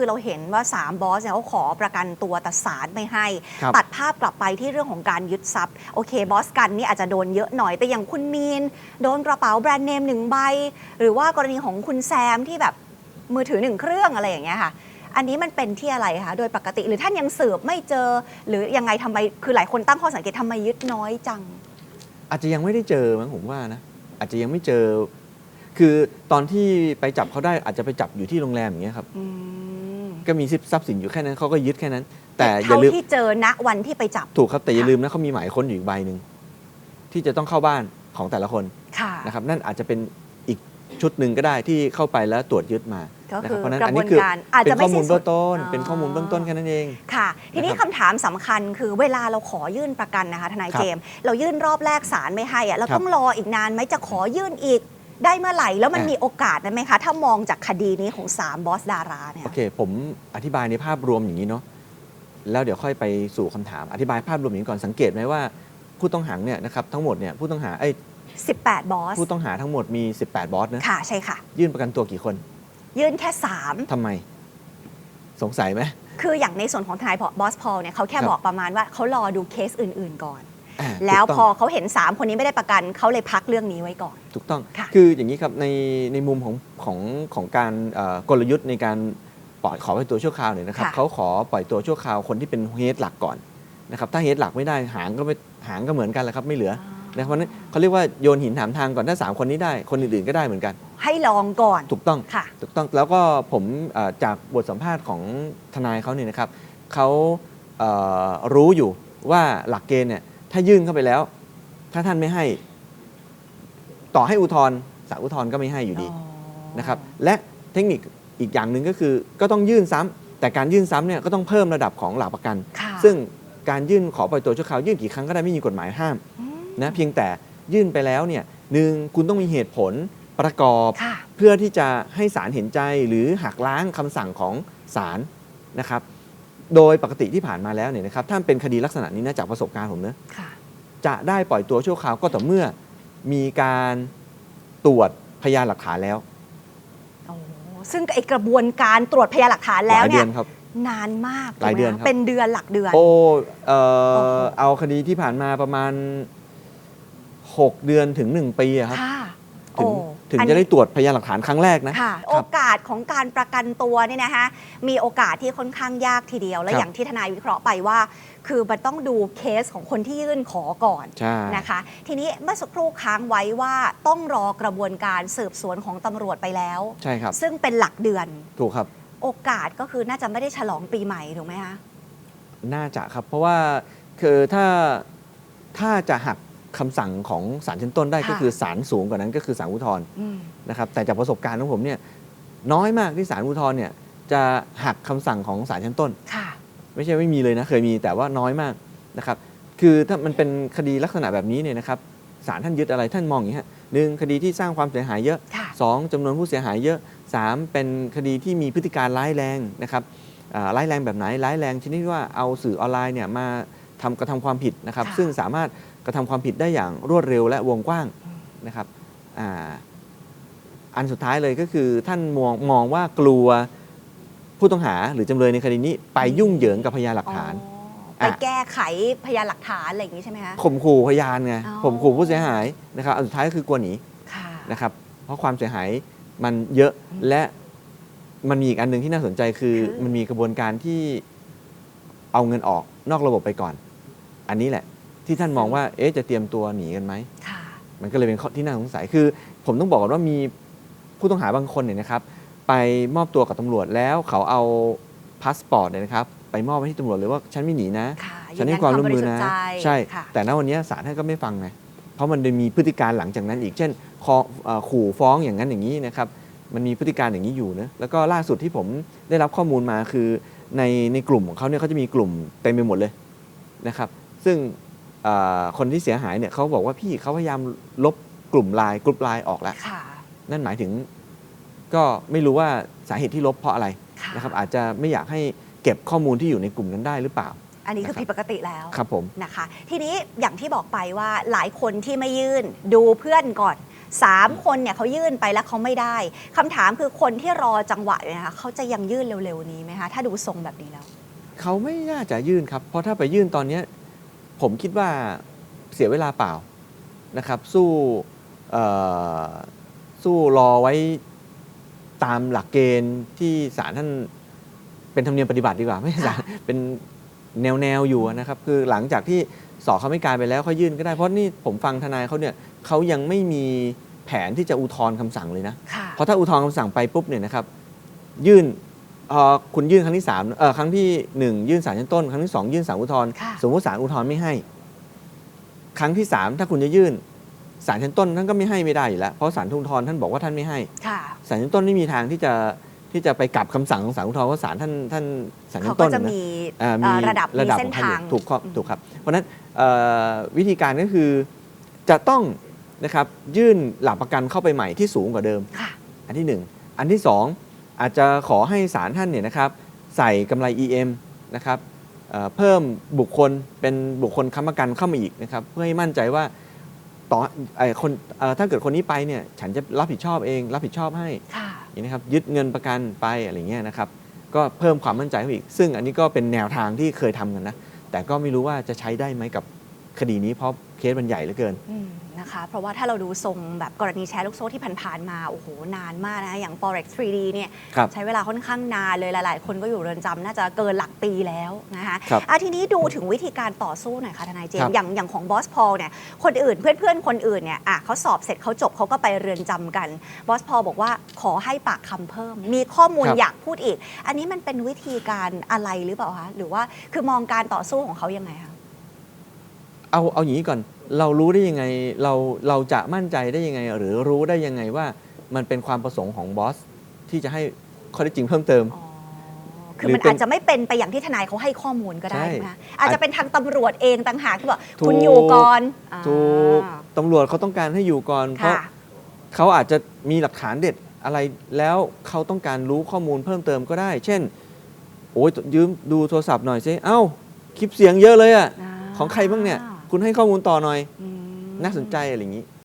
คือเราเห็นว่า 3 บอสเนี่ยเขาขอประกันตัวแต่ศาลไม่ให้ ครับตัดภาพกลับไปที่เรื่องของการยึดทรัพย์ โอเคบอสกันนี่อาจจะโดนเยอะหน่อย แต่อย่างคุณมีน โดนกระเป๋าแบรนด์เนมหนึ่งใบ หรือว่ากรณีของคุณแซมที่แบบมือถือหนึ่งเครื่องอะไรอย่างเงี้ยค่ะ อันนี้มันเป็นที่อะไรคะโดยปกติหรือท่านยังสืบไม่เจอ หรือยังไงทำไมคือหลายคนตั้งข้อสังเกตทำไมยึดน้อยจัง อาจจะยังไม่ได้เจอมั้งผมว่านะอาจจะยังไม่เจอ คือตอนที่ไปจับเขาได้อาจจะไปจับอยู่ที่โรงแรมอย่างเงี้ยครับ อืม ก็มีทรัพย์สินอยู่แค่นั้นเขาก็ยึดแค่นั้น แต่อย่าเท่าลืมที่เจอณวันที่ไปจับ ถูกครับแต่อย่าค่ะลืมนะเขามีหมายค้นอยู่อีกใบหนึ่งที่จะต้องเข้าบ้านของแต่ละคนค่ะนะครับนั่นอาจจะเป็นอีกชุดหนึ่งก็ได้ที่เข้าไปแล้วตรวจยึดมาก็นะคืรับอเพราะฉะนั้นกระอันบวนี้นคือการอาจเป็จะนไม่ข้อมูลสิ้นสุเบื้อดงต้น อ๋อ เป็นข้อมูลเบื้องต้นแค่นั้นเอง ค่ะ ทีนี้นะครับคำถามสำคัญคือเวลาเราขอยื่นประกันนะคะทนายครับเจมส์เรายื่นรอบแรกศาลไม่ให้อะเราครับ ต้องรออีกนานไหมจะขอยื่นอีก ได้เมื่อไหร่ แล้วมันอะ มีโอกาสนะไหมคะ ถ้ามองจากคดีนี้ของ3บอสดาราเนี่ย โอเค ผมอธิบายในภาพรวมอย่างนี้เนาะแล้วเดี๋ยวค่อยไปสู่คำถาม อธิบายภาพรวมอย่างนี้ก่อนสังเกตไหมว่าผู้ต้องหาเนี่ยนะครับทั้งหมดเนี่ยผู้ต้องหาไอ้ย18 บอส ผู้ต้องหาทั้งหมดมี 18 บอสนะค่ะใช่ค่ะ ยื่นประกันตัวกี่คนยื่นแค่ ทำไม สงสัยไหม 3 คืออย่างในส่วนของทนายบอสพอลเนี่ยเขาแค่ครับ บอกประมาณว่าเขารอดูเคสอื่นๆก่อน อ่าแล้วถูกพต้องเขาเห็น 3 คนนี้ไม่ได้ประกันเขาเลยพักเรื่องนี้ไว้ก่อน ถูกต้องค่ะคืออย่างนี้ครับในในมุมของของของการเอ่อกลยุทธ์ในการปล่อยขอปล่อยตัวชั่วคราวเนี่ยนะครับค่ะเขาขอปล่อยตัวชั่วคราวคนที่เป็นเฮดหลักก่อนนะครับถ้าเฮดหลักไม่ได้หางก็ไม่หางก็เหมือนกันแหละครับไม่เหลือนะครับเพราะฉะนั้นเขาเรียกว่าโยนหินถามทางก่อนถ้าสามคนนี้ได้คนอื่นๆก็ได้เหมือนกัน ให้ลองก่อนถูกต้อง ค่ะ ถูกต้องแล้วก็ผมเอ่อจากบทสัมภาษณ์ของทนายเขาเนี่ยนะครับเขาเอ่อรู้อยู่ว่าหลักเกณฑ์เนี่ย ถ้ายื่นเข้าไปแล้ว ถ้าท่านไม่ให้ ต่อให้อุทธรณ์ศาลอุทธรณ์ก็ไม่ให้อยู่ดีนะครับ และเทคนิคอีกอย่างหนึ่งก็คือ ก็ต้องยื่นซ้ำแต่การยื่นซ้ำเนี่ยก็ต้องเพิ่มระดับของหลักประกันค่ะซึ่งการยื่นขอปล่อยตัวชั่วคราวยื่นกี่ครั้งก็ได้ไม่มีกฎหมายห้ามอืมนะเพียงแต่ยื่นไปแล้วเนี่ยหนึ่งคุณต้องมีเหตุผลประกอบค่ะเพื่อที่จะให้ศาลเห็นใจหรือหักล้างคำสั่งของศาลนะครับ โดยปกติที่ผ่านมาแล้วเนี่ยนะครับถ้าเป็นคดีลักษณะนี้นะจากประสบการณ์ผมนะค่ะ จะได้ปล่อยตัวชั่วคราวก็ต่อเมื่อมีการตรวจพยานหลักฐานแล้วโอ้ซึ่งไอกระบวนการตรวจพยานหลักฐานหแล้ลาวยเดืเนี่อยนครับ นานมากหลายเดือนถูกไหมครับ เป็นเดือนหลักเดือน โอ้เอ่โอ้อโหเอาคดีที่ผ่านมาประมาณ 6 เดือนถึง 1 ปีอะครับ ค่ะถึงโอ้ ถึงอันจะได้นี้ตรวจพยานหลักฐานครั้งแรกนะค่ะคโอรับกาสของการประกันตัวเนี่ยนะคะมีโอกาสที่ค่อนข้างยากทีเดียว และครับอย่างที่ทนายวิเคราะห์ไปว่า คือมันต้องดูเคสของคนที่ยื่นขอก่อนใช่นะคะ ทีนี้เมื่อสักครู่ค้างไว้ว่าต้องรอกระบวนการสืบสวนของตำรวจไปแล้วใช่ครับซึ่งเป็นหลักเดือนถูกครับ โอกาสก็คือน่าจะไม่ได้ฉลองปีใหม่ถูกไหมคะน่าจะครับเพราะว่าคือถ้าถ้าจะหัก คำสั่งของศาลชั้นต้นได้ค่ะ ก็คือศาลสูงกว่านั้นก็คือศาลอุทธรณ์อืมนะครับแต่จากประสบการณ์ของผมเนี่ยน้อยมากที่ศาลอุทธรณ์เนี่ยจะหักคำสั่งของศาลชั้นต้น ค่ะ ไม่ใช่ไม่มีเลยนะเคยมีแต่ว่าน้อยมากนะครับคือถ้ามันเป็นคดีลักษณะแบบนี้เนี่ยนะครับศาลท่านยึดอะไรท่านมองอย่างนี้ฮะหนึ่งคดีที่สร้างความเสียหายเยอะ ค่ะ สองจำนวนผู้เสียหายเยอะสามเป็นคดีที่มีพฤติการร้ายแรงนะครับอ่าร้ายแรงแบบไหนร้ายแรงชนิดที่ว่าเอาสื่อออนไลน์เนี่ยมาทำกระทำความผิดนะครับ ค่ะซึ่งสามารถ กระทำความผิดได้อย่างรวดเร็วและวงกว้างอืมนะครับอาอันสุดท้ายเลยก็คือท่านมองมองว่ากลัวผู้ต้องหาหรือจำเลยในคดีนี้ ไปยุ่งเหยิงกับพยานหลักฐานอ๋อไปแก้ไขพยานหลักฐานอะไรอย่างนี้ใช่ไหมคะข่มขู่พยานไงอ๋อข่มขู่ผู้เสียหายนะครับอันสุดท้ายก็คือกลัวหนีค่ะนะครับเพราะความเสียหายมันเยอะอืมและมันมีอีกอันหนึ่งที่น่าสนใจคือคือมันมีกระบวนการที่เอาเงินออกนอกระบบไปก่อน อันนี้แหละ ที่ท่านมองว่าเอ๊ะจะเตรียมตัวหนีกันไหม ค่ะ มันก็เลยเป็นข้อที่น่าสงสัยคือ ผมต้องบอกก่อนว่ามีผู้ต้องหาบางคนเนี่ยนะครับ ไปมอบตัวกับตำรวจแล้วเขาเอาพาสปอร์ตเนี่ยนะครับ ไปมอบให้ที่ตำรวจเลยว่าฉันไม่หนีนะ ค่ะฉันให้ความร่วมมือนะ ยืยัความบริสุทธิ์ใจใช่ ค่ะ แต่ณวันนี้ศาลท่านก็ไม่ฟังไงเพราะมันจะมีพฤติการหลังจากนั้นอีกเช่นคอเอ่อขู่ฟ้องอย่างนั้นอย่างนี้นะครับ มันมีพฤติการอย่างนี้อยู่นะแล้วก็ล่าสุดที่ผมได้รับข้อมูลมาคือในในกลุ่มของเขาเนี่ยเขาจะมีกลุ่มเต็มไปหมดเลยนะครับ ซึ่งเอ่อ คนที่เสียหายเนี่ยเขาบอกว่าพี่เขาพยายามลบกลุ่มไลน์กลุ่มไลน์ออกแล้วค่ะนั่นหมายถึง ก็ไม่รู้ว่าสาเหตุที่ลบเพราะอะไรค่ะนะครับ อาจจะไม่อยากให้เก็บข้อมูลที่อยู่ในกลุ่มนั้นได้หรือเปล่า อันนี้คือนะครับผิดปกติแล้วครับผมนะคะ ทีนี้อย่างที่บอกไปว่าหลายคนที่ไม่ยื่นดูเพื่อนก่อนสามคนเนี่ยเขายื่นไปแล้วเขาไม่ได้คำถามคือคนที่รอจังหวะอยู่นะคะเขาจะยังยื่นเร็วๆนี้ไหมคะถ้าดูทรงแบบนี้แล้วเขาไม่น่าจะยื่นครับ เพราะถ้าไปยื่นตอนเนี้ย ผมคิดว่าเสียเวลาเปล่านะครับ สู้เอ่อสู้รอไว้ตามหลักเกณฑ์ที่ศาลท่านเป็นธรรมเนียมปฏิบัติดีกว่า ไม่ใช่ศาลเป็นแนวแนวๆอยู่นะครับ คือหลังจากที่สอบเขาไม่การไปแล้วเขายื่นก็ได้เพราะนี่ผมฟังทนายเขาเนี่ยเขายังไม่มีแผนที่จะอุทธรณ์คำสั่งเลยนะค่ะเพราะถ้าอุทธรณ์คำสั่งไปปุ๊บเนี่ยนะครับ ยื่น เอ่อคุณยื่นครั้งที่สามเอ่อครั้งที่หนึ่งยื่นศาลชั้นต้น ครั้งที่สองยื่นศาลอุทธรณ์ค่ะ สมมติศาลอุทธรณ์ไม่ให้ ครั้งที่สามถ้าคุณจะยื่นศาลชั้นต้นท่านก็ไม่ให้ไม่ได้อยู่แล้วเพราะศาลอุทธรณ์ท่านบอกว่าท่านไม่ให้ค่ะ ศาลชั้นต้นไม่มีทางที่จะที่จะไปกลับคำสั่งของศาลอุทธรณ์เพราะศาลท่านท่านศาลชั้เขานก็ต้นจะนะ มีอ่าเอ่อระดับมีระดับเส้ขนองท่านอทางยู่ถูกข้ออืมถูกครับ เพราะฉะนั้นเอ่อวิธีการก็คือจะต้องนะครับยื่นหลักประกันเข้าไปใหม่ที่สูงกว่าเดิม ค่ะ อันที่1อันที่2อาจจะขอให้ศาลท่านเนี่ยนะครับใส่กำไร EM นะครับเอ่อเพิ่มบุคคลเป็นบุคคลค้ำประกันเข้ามาอีกนะครับเพื่อให้มั่นใจว่าต่อไอ้คนเอ่อถ้าเกิดคนนี้ไปเนี่ยฉันจะรับผิดชอบเอง รับผิดชอบให้ค่ะอย่างนี้นะครับยึดเงินประกันไปอะไรเงี้ยนะครับก็เพิ่มความมั่นใจเข้าไปอีก ซึ่งอันนี้ก็เป็นแนวทางที่เคยทำกันนะแต่ก็ไม่รู้ว่าจะใช้ได้ไหมกับคดีนี้เพราะเคสมันใหญ่เหลือเกินอืม นะคะ เพราะว่าถ้าเราดูทรงแบบกรณีแชร์ลูกโซ่ที่ผ่านๆมา โอ้โห นานมากนะ อย่าง forex 3D เนี่ยครับใช้เวลาค่อนข้างนานเลยหลาย ๆ คนก็อยู่เรือนจำน่าจะเกินหลักปีแล้วนะคะครับอะทีนี้ดูถึงวิธีการต่อสู้หน่อยค่ะทนายเจมครัส์บอย่างอย่างของบอสพอลเนี่ยคนอื่นเพื่อนๆ คนอื่นเนี่ยอะเขาสอบเสร็จเขาจบเขาก็ไปเรือนจำกันบอสพอลบอกว่าขอให้ปากคำเพิ่ม มีข้อมูลครับ อยากพูดอีก อันนี้มันเป็นวิธีการอะไรหรือเปล่าคะหรือว่าคือมองการต่อสู้ของเขายังไงคะ เอาเอาอย่างนี้ก่อน เรารู้ได้ยังไงเราเราจะมั่นใจได้ยังไง หรือรู้ได้ยังไงว่ามันเป็นความประสงค์ของบอสที่จะให้ข้อเท็จจริงเพิ่มเติมอ๋อคือหรือมันเป็นอาจจะไม่เป็นไปอย่างที่ทนายเขาให้ข้อมูลก็ได้ใช่ใช่ไหมคะอาจจะเป็นทางตำรวจเองต่างหากที่บอกถูกคุณอยู่ก่อนอ่าถูกตำรวจเขาต้องการให้อยู่ก่อน เพราะค่ะเขาอาจจะมีหลักฐานเด็ดอะไรแล้วเขาต้องการรู้ข้อมูลเพิ่มเติมก็ได้ เช่น โอ้ยยืมดูโทรศัพท์หน่อยสิเอ้า คลิปเสียงเยอะเลยอะาของใครบ้างเนี่ย คุณให้ข้อมูลต่อหน่อยอืมน่าสนใจอะไรอย่างนี้